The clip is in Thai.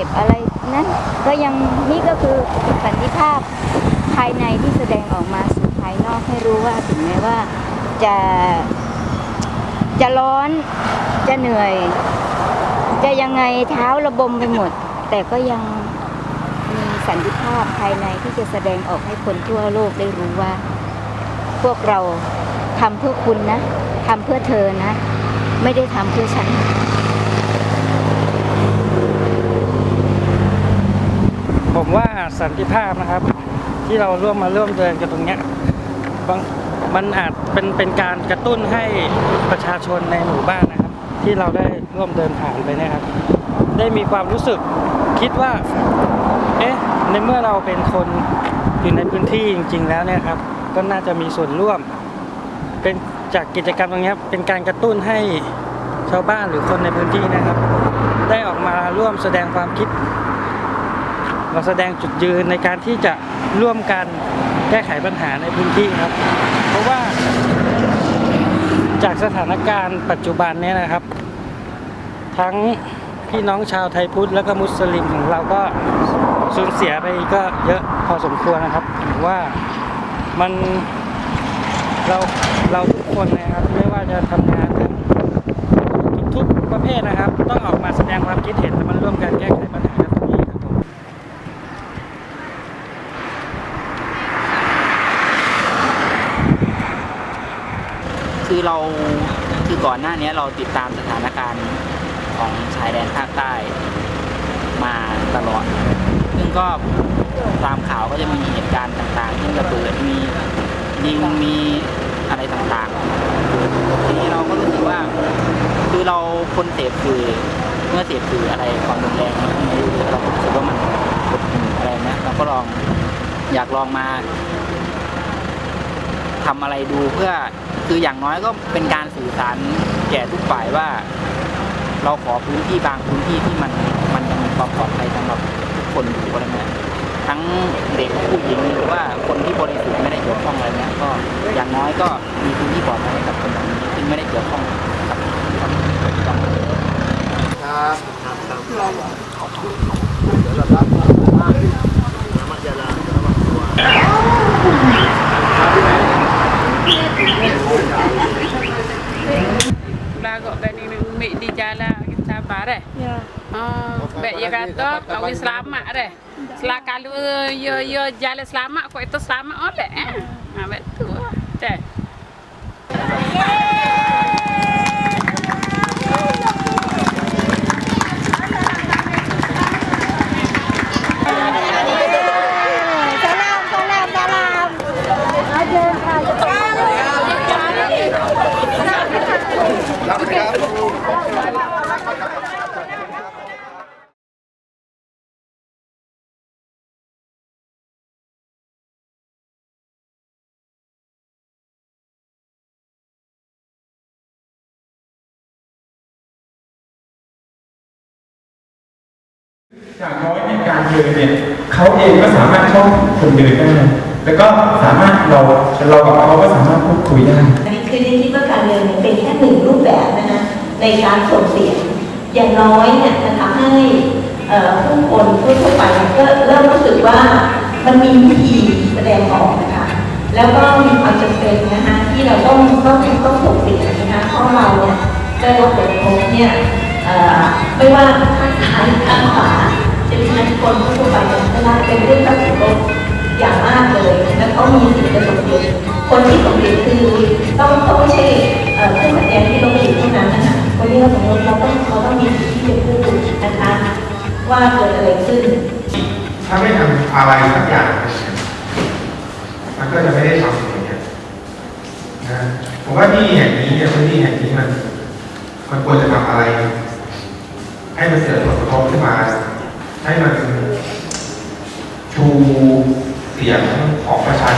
็บอะไรนั้นก็ยังนี่ก็คือสันติภาพภายในที่แสดงออกมาสู่ภายนอกให้รู้ว่าถึงแม้ว่าจะจะร้อนจะเหนื่อย จะยังไงเท้าระบมไปหมด แต่ก็ยังมีสันติภาพภายในที่จะแสดงออกให้คนทั่วโลกได้รู้ว่า พวกเราทำเพื่อคุณนะทำเพื่อเธอนะ ไม่ได้ทำเพื่อฉัน ผมว่าสันติภาพนะครับ ที่เราร่วมมาร่วมเดินกันตรงเนี้ยบางมันอาจเป็นเป็นการกระตุ้นให้ประชาชนในหมู่บ้านนะครับ ที่เราได้ร่วมเดินผ่านไปนะครับ ได้มีความรู้สึกคิดว่า เอ๊ะในเมื่อเราเป็นคนอยู่ในพื้นที่จริง ๆ แล้วเนี่ยครับก็น่าจะมีส่วนร่วม เป็นจากกิจกรรมตรงนี้เป็นการกระตุ้นให้ชาวบ้านหรือคนในพื้นที่นะครับ ได้ออกมาร่วมแสดงความคิด เราแสดงจุดยืนในการที่จะร่วมกันแก้ไขปัญหาในพื้นที่ครับ เพราะว่าจากสถานการณ์ปัจจุบันนี้นะครับ ทั้งพี่น้องชาวไทยพุทธและก็มุสลิมของเราก็สูญเสียไปก็เยอะพอสมควรนะครับว่ามันเราเราทุกคนนะครับไม่ว่าจะทำงานทุกๆประเภทนะครับ ต้องออกมาแสดงความคิดเห็นและมันร่วมกันแก้ไขปัญหากันตรงนี้ครับผม คือเราคือก่อนหน้านี้เราติดตามสถานการณ์ของชายแดนภาคใต้มาตลอด ซึ่งก็ตามข่าวก็จะมีเหตุการณ์ต่างๆที่ระเบิดมียิงมีอะไรต่างๆ ทีนี้เราก็รู้สึกว่า คือเราคนเสพสื่อเมื่อเสพสื่ออะไรความรุนแรงเราไม่รู้เราก็รู้สึกว่ามันกดหูอะไรนะเราก็ลองอยากลองมา ทำอะไรดูเพื่อคืออย่างน้อยก็เป็นการสื่อสารแก่ทุกฝ่ายว่า เราขอพื้นที่บางพื้นที่ที่มันมันยังมีความปลอดภัยสำหรับทุกคนอยู่อะไรเงี้ยทั้งเด็กผู้หญิงหรือว่าคนที่บริสุทธิ์ไม่ได้เกี่ยวข้องอะไรเงี้ยก็อย่างน้อยก็มีพื้นที่ปลอดภัยให้กับคนแบบนี้ซึ่งไม่ได้เกี่ยวข้องกับกับพฤติกรร ม Dah kok tadi ni umi di jalan kita sabar eh. Ya. Oh, baik ya kata kau selamat deh. Selak kalau yo yo jalan selamat kau itu selamat oleh eh. อย่างน้อยในการเดินเนี่ยเขาเองก็สามารถเข้าคนเดินได้แล้วก็สามารถเราเรากับเขาก็สามารถพูดคุยได้อันนี้คือดิคิดว่าการเรียนเนี่ยเป็นแค่หนึ่งรูปแบบนะคะในการส่งเสียง อย่างน้อยเนี่ยจะทำให้ผู้คนทั่วไปก็เริ่มรู้สึกว่ามันมีวิธีแสดงออกนะคะแล้วก็มีความจำเป็นนะคะที่เราต้องต้องต้องส่งเสียงนะคะเพราะเราเนี่ยได้รับผลกระทบเนี่ยไม่ว่าข้างซ้ายข้างขวา จะมีคนทั่วไปเนี่ยได้รับเป็นเรื่องรับผลกระทบอย่างมากเลยแล้วเขามีสิทธิ์จะสมเด็จคนที่สมเด็จคือต้องต้องไม่ใช่เอ่อผู้ขัดแย้งที่ต้องไปอยู่เท่านั้นนะคะคนที่เราสมมติเราต้องเขาต้องมีสิทธิ์ที่จะพูดนะคะว่าเกิดอะไรขึ้น ถ้าไม่ทำอะไรสักอย่างมันก็จะไม่ได้ทำอย่างเงี้ยนะผมว่าที่แห่งนี้เนี่ยพื้นที่แห่งนี้มันมันควรจะทำอะไร ให้มันเกิดผลกระทบขึ้นมา ให้มันชูเสียงของประชาชน